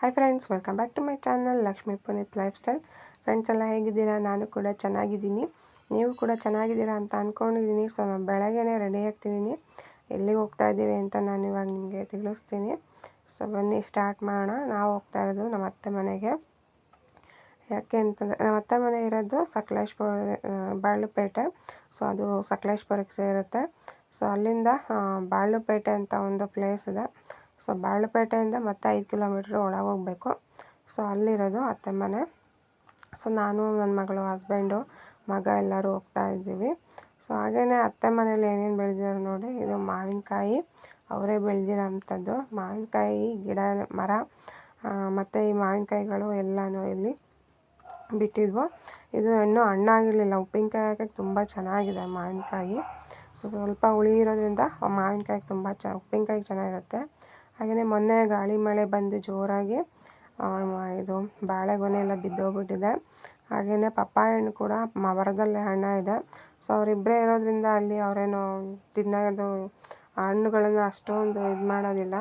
Hi friends welcome back to my channel Lakshmi Puneeth lifestyle friends ಎಲ್ಲ ಹೇಗಿದ್ದೀರಾ? ನಾನು ಕೂಡ ಚೆನ್ನಾಗಿದ್ದೀನಿ. ನೀವು ಕೂಡ ಚೆನ್ನಾಗಿದ್ದೀರಾ ಅಂತ ಅಂದ್ಕೊಂಡಿದ್ದೀನಿ ಸೊ ನಾನು ಬೆಳಗ್ಗೆ ರೆಡಿ ಆಗ್ತಿದ್ದೀನಿ. ಎಲ್ಲಿಗೆ ಹೋಗ್ತಾ ಇದ್ದೀವಿ ಅಂತ ನಾನು ಇವಾಗ ನಿಮಗೆ ತಿಳಿಸ್ತೀನಿ. ಸೊ ಬನ್ನಿ ಸ್ಟಾರ್ಟ್ ಮಾಡೋಣ. ನಾವು ಹೋಗ್ತಾ ಇರೋದು ನಮ್ಮ ಅತ್ತೆ ಮನೆಗೆ. ಯಾಕೆ ಅಂತಂದರೆ, ನಮ್ಮ ಅತ್ತೆ ಮನೆ ಇರೋದು ಸಕಲೇಶ್ಪುರ ಬಾಳುಪೇಟೆ ಸೊ ಅದು ಸಕಲೇಶ್ಪುರಕ್ಕೆ ಸೇರುತ್ತೆ. ಸೊ ಅಲ್ಲಿಂದ ಬಾಳುಪೇಟೆ ಅಂತ ಒಂದು ಪ್ಲೇಸ್ ಇದೆ. ಸೊ ಬಾಳುಪೇಟೆಯಿಂದ ಮತ್ತೆ ಐದು ಕಿಲೋಮೀಟ್ರ್ ಒಳಗೆ ಹೋಗಬೇಕು. ಸೊ ಅಲ್ಲಿರೋದು ಅತ್ತೆ ಮನೆ. ಸೊ ನಾನು, ನನ್ನ ಮಗಳು ಹಸ್ಬೆಂಡು ಮಗ ಎಲ್ಲರೂ ಹೋಗ್ತಾ ಇದ್ದೀವಿ. ಸೊ ಹಾಗೆಯೇ ಅತ್ತೆ ಮನೇಲಿ ಏನೇನು ಬೆಳೆದಿದ್ದಾರೆ ನೋಡಿ, ಇದು ಮಾವಿನಕಾಯಿ. ಅವರೇ ಬೆಳೆದಿರೋ ಅಂಥದ್ದು ಮಾವಿನಕಾಯಿ, ಗಿಡ, ಮರ ಮತ್ತು ಈ ಮಾವಿನಕಾಯಿಗಳು ಎಲ್ಲನೂ ಇಲ್ಲಿ ಬಿಟ್ಟಿದ್ವು. ಇದು ಹಣ್ಣು ಹಣ್ಣಾಗಿರಲಿಲ್ಲ. ಉಪ್ಪಿನಕಾಯಿ ಹಾಕಕ್ಕೆ ತುಂಬ ಚೆನ್ನಾಗಿದೆ ಮಾವಿನಕಾಯಿ. ಸೊ ಸ್ವಲ್ಪ ಹುಳಿ ಇರೋದ್ರಿಂದ ಮಾವಿನಕಾಯಿ ತುಂಬ ಚ ಉಪ್ಪಿನಕಾಯಿ ಚೆನ್ನಾಗಿರುತ್ತೆ. ಹಾಗೆಯೇ ಮೊನ್ನೆ ಗಾಳಿ ಮಳೆ ಬಂದು ಜೋರಾಗಿ ಇದು ಬಾಳೆಗೊನೆ ಎಲ್ಲ ಬಿದ್ದೋಗ್ಬಿಟ್ಟಿದೆ. ಹಾಗೆಯೇ ಪಪ್ಪಾಯ ಹಣ್ಣು ಕೂಡ ಮರದಲ್ಲಿ ಹಣ್ಣಾಗಿದೆ ಸೊ ಅವರಿಬ್ಬರೇ ಇರೋದ್ರಿಂದ ಅಲ್ಲಿ ಅವರೇನು ತಿನ್ನೋದು ಹಣ್ಣುಗಳನ್ನು ಅಷ್ಟೊಂದು ಇದು ಮಾಡೋದಿಲ್ಲ.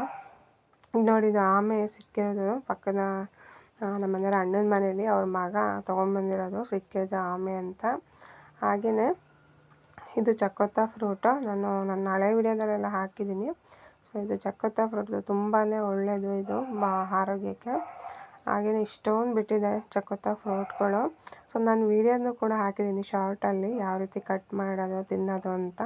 ನೋಡಿ ಆಮೆ ಸಿಕ್ಕಿರೋದು ಪಕ್ಕದ ನಮ್ಮ ಮನೆಯವ್ರ ಅಣ್ಣನ ಮನೇಲಿ. ಅವ್ರ ಮಗ ತೊಗೊಂಡ್ಬಂದಿರೋದು ಸಿಕ್ಕಿದ್ದು ಆಮೆ ಅಂತ. ಹಾಗೆಯೇ ಇದು ಚಕೋತ ಫ್ರೂಟು ನಾನು ನನ್ನ ಹಳೆ ವಿಡಿಯೋದಲ್ಲೆಲ್ಲ ಹಾಕಿದ್ದೀನಿ. ಸೊ ಇದು ಚಕ್ಕತ್ತ ಫ್ರೂಟ್ ತುಂಬಾ ಒಳ್ಳೆಯದು ಇದು ಆರೋಗ್ಯಕ್ಕೆ. ಹಾಗೆಯೇ ಇಷ್ಟೊಂದು ಬಿಟ್ಟಿದೆ ಚಕ್ಕತ್ತ ಫ್ರೂಟ್ಗಳು. ಸೊ ನಾನು ವೀಡಿಯೋನು ಕೂಡ ಹಾಕಿದ್ದೀನಿ ಶಾರ್ಟಲ್ಲಿ ಯಾವ ರೀತಿ ಕಟ್ ಮಾಡೋದು, ತಿನ್ನೋದು ಅಂತ.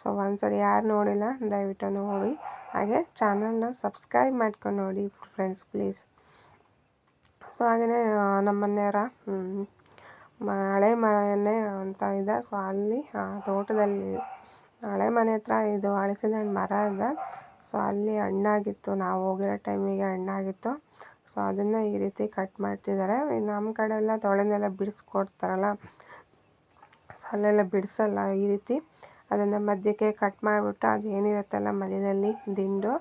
ಸೊ ಒಂದ್ಸರಿ ಯಾರು ನೋಡಿಲ್ಲ, ದಯವಿಟ್ಟು ನೋಡಿ. ಹಾಗೆ ಚಾನಲ್ನ ಸಬ್ಸ್ಕ್ರೈಬ್ ಮಾಡ್ಕೊಂಡು ನೋಡಿ ಫ್ರೆಂಡ್ಸ್ ಪ್ಲೀಸ್. ಸೊ ಹಾಗೆಯೇ ನಮ್ಮ ಮನೆಯವರ ಹಳೆ ಮನೆ ಅಂತ ಇದೆ. ಸೊ ಅಲ್ಲಿ ತೋಟದಲ್ಲಿ, ಹಳೆ ಮನೆ ಹತ್ರ ಇದು ಹಲಸಿನ ಹಣ್ಣು ಮರ ಇದೆ. ಸೊ ಅಲ್ಲಿ ಹಣ್ಣಾಗಿತ್ತು. ನಾವು ಹೋಗಿರೋ ಟೈಮಿಗೆ ಹಣ್ಣಾಗಿತ್ತು. ಸೊ ಅದನ್ನು ಈ ರೀತಿ ಕಟ್ ಮಾಡ್ತಿದ್ದಾರೆ. ನಮ್ಮ ಕಡೆ ಎಲ್ಲ ತೊಳೆನೆಲ್ಲ ಬಿಡಿಸ್ಕೊಡ್ತಾರಲ್ಲ, ಸೊ ಅಲ್ಲೆಲ್ಲ ಬಿಡಿಸಲ್ಲ ಈ ರೀತಿ. ಅದನ್ನು ಮಧ್ಯಕ್ಕೆ ಕಟ್ ಮಾಡಿಬಿಟ್ಟು ಅದು ಏನಿರುತ್ತಲ್ಲ ಮಧ್ಯದಲ್ಲಿ ದಿಂಡು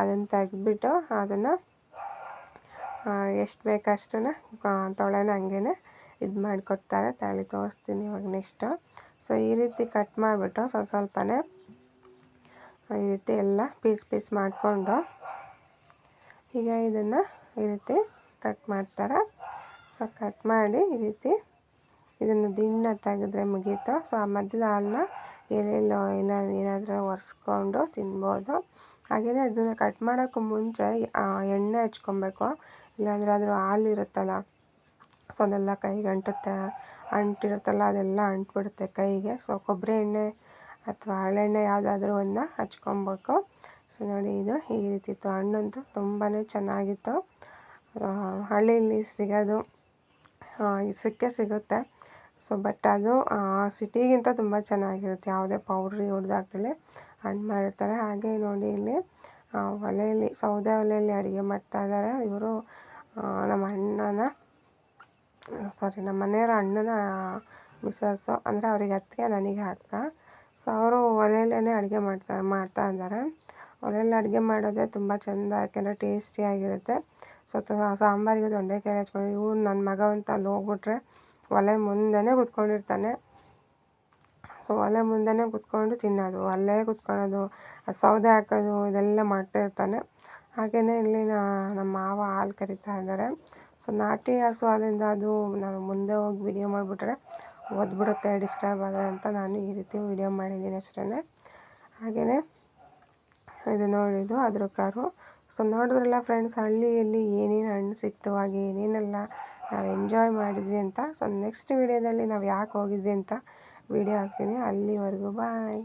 ಅದನ್ನು ತೆಗೆದ್ಬಿಟ್ಟು ಅದನ್ನು ಎಷ್ಟು ಬೇಕಷ್ಟನ್ನು ತೊಳೆನ ಹಂಗೆ ಇದು ಮಾಡಿಕೊಡ್ತಾರೆ. ತಳಿ ತೋರಿಸ್ತೀನಿ ಇವಾಗ ನೆಕ್ಸ್ಟು ಸೊ ಈ ರೀತಿ ಕಟ್ ಮಾಡಿಬಿಟ್ಟು ಸ್ವಲ್ಪ ಸ್ವಲ್ಪನೇ ಈ ರೀತಿ ಎಲ್ಲ ಪೀಸ್ ಪೀಸ್ ಮಾಡಿಕೊಂಡು ಈಗ ಇದನ್ನು ಈ ರೀತಿ ಕಟ್ ಮಾಡ್ತಾರೆ. ಸೊ ಕಟ್ ಮಾಡಿ ಈ ರೀತಿ ಇದನ್ನು ದಿಣ್ಣ ತೆಗೆದ್ರೆ ಮುಗೀತು. ಸೊ ಆ ಮಧ್ಯದ ಹಾಲನ್ನ ಎಲ್ಲೆಲ್ಲೋ ಇಲ್ಲ ಏನಾದರೂ ಒರೆಸ್ಕೊಂಡು ತಿನ್ಬೋದು. ಹಾಗೆಯೇ ಅದನ್ನು ಕಟ್ ಮಾಡೋಕ್ಕೂ ಮುಂಚೆ ಎಣ್ಣೆ ಹಚ್ಕೊಬೇಕು. ಇಲ್ಲಾಂದರೆ ಅದ್ರ ಹಾಲು ಇರುತ್ತಲ್ಲ, ಸೊ ಅದೆಲ್ಲ ಕೈಗೆ ಅಂಟುತ್ತೆ ಅಂಟಿರುತ್ತಲ್ಲ, ಅದೆಲ್ಲ ಅಂಟ್ಬಿಡುತ್ತೆ ಕೈಗೆ. ಸೊ ಕೊಬ್ಬರಿ ಎಣ್ಣೆ ಅಥವಾ ಹರಳೆಣ್ಣೆ ಯಾವುದಾದ್ರೂ ಒಂದು ಹಚ್ಕೊಬೇಕು ಸೊ ನೋಡಿ, ಇದು ಈ ರೀತಿ ಇತ್ತು ಹಣ್ಣಂತೂ ತುಂಬಾ ಚೆನ್ನಾಗಿತ್ತು. ಹಳ್ಳಿಯಲ್ಲಿ ಸಿಗೋದು ಸಿಕ್ಕೇ ಸಿಗುತ್ತೆ. ಸೊ, ಬಟ್ ಅದು ಸಿಟಿಗಿಂತ ತುಂಬ ಚೆನ್ನಾಗಿರುತ್ತೆ. ಯಾವುದೇ ಪೌಡ್ರಿ ಹೊಡೆದಾಗ್ದಲೇ ಹಣ್ಣು ಮಾಡಿರ್ತಾರೆ ಹಾಗೆ ನೋಡಿ ಇಲ್ಲಿ ಒಲೆಯಲ್ಲಿ, ಸೌದೆ ಒಲೆಯಲ್ಲಿ ಅಡುಗೆ ಮಾಡ್ತಾಯಿದ್ದಾರೆ ಇವರು ನಮ್ಮ ಅಣ್ಣನ ಸಾರಿ ನಮ್ಮ ಮನೆಯವರ ಅಣ್ಣನ ಮಿಸಸ್ಸು ಅಂದರೆ ಅವರಿಗೆ ಅತ್ತಿಗೆ, ನನಗೆ ಅಕ್ಕ. ಸೊ ಅವರು ಒಲೆಯಲ್ಲೇ ಅಡುಗೆ ಮಾಡ್ತಾ ಮಾಡ್ತಾ ಇದ್ದಾರೆ. ಒಲೆಯಲ್ಲಿ ಅಡುಗೆ ಮಾಡೋದೇ ತುಂಬ ಚೆಂದ, ಯಾಕೆಂದರೆ ಟೇಸ್ಟಿಯಾಗಿರುತ್ತೆ ಸೊ ಸಾಂಬಾರಿಗೆ ದೊಂಡೆಕಾಯಿ ಹಚ್ಕೊಂಡು, ಇವ್ರು ನನ್ನ ಮಗ ಅಂತ ಅಲ್ಲಿ ಹೋಗ್ಬಿಟ್ರೆ ಒಲೆ ಮುಂದೆಯೇ ಕೂತ್ಕೊಂಡಿರ್ತಾನೆ ಸೊ, ಒಲೆ ಮುಂದೆಯೇ ಕೂತ್ಕೊಂಡು ತಿನ್ನೋದು ಅಲ್ಲೇ ಕೂತ್ಕೊಳ್ಳೋದು ಸೌದೆ ಹಾಕೋದು, ಇದೆಲ್ಲ ಮಾಡ್ತಾ ಇರ್ತಾನೆ. ಹಾಗೆಯೇ ಇಲ್ಲಿ ನಮ್ಮ ಮಾವ ಹಾಲು ಕರಿತಾ ಇದ್ದಾರೆ. ಸೊ, ನಾಟಿ ಹಸು ಆದ್ದರಿಂದ ಅದು ನಾನು ಮುಂದೆ ಹೋಗಿ ವಿಡಿಯೋ ಮಾಡಿಬಿಟ್ರೆ ಒದ್ಬಿಡುತ್ತೆ ಡಿಸ್ಟರ್ಬ್ ಆದರೆ ಅಂತ ನಾನು ಈ ರೀತಿ ವಿಡಿಯೋ ಮಾಡಿದ್ದೀನಿ ಅಷ್ಟೇ ಹಾಗೆಯೇ ಇದು ನೋಡಿದ್ದು ಅದ್ರ ಕಾರು. ಸೊ, ನೋಡಿದ್ರಲ್ಲ ಫ್ರೆಂಡ್ಸ್ ಹಳ್ಳಿಯಲ್ಲಿ ಏನೇನು ಹಣ್ಣು ಸಿಕ್ತು, ಹಾಗೆ ಏನೇನೆಲ್ಲ ನಾವು ಎಂಜಾಯ್ ಮಾಡಿದ್ವಿ ಅಂತ. ಸೊ ನೆಕ್ಸ್ಟ್ ವಿಡಿಯೋದಲ್ಲಿ ನಾವು ಯಾಕೆ ಹೋಗಿದ್ವಿ ಅಂತ ವಿಡಿಯೋ ಹಾಕ್ತೀನಿ. ಅಲ್ಲಿವರೆಗೂ ಬಾಯ್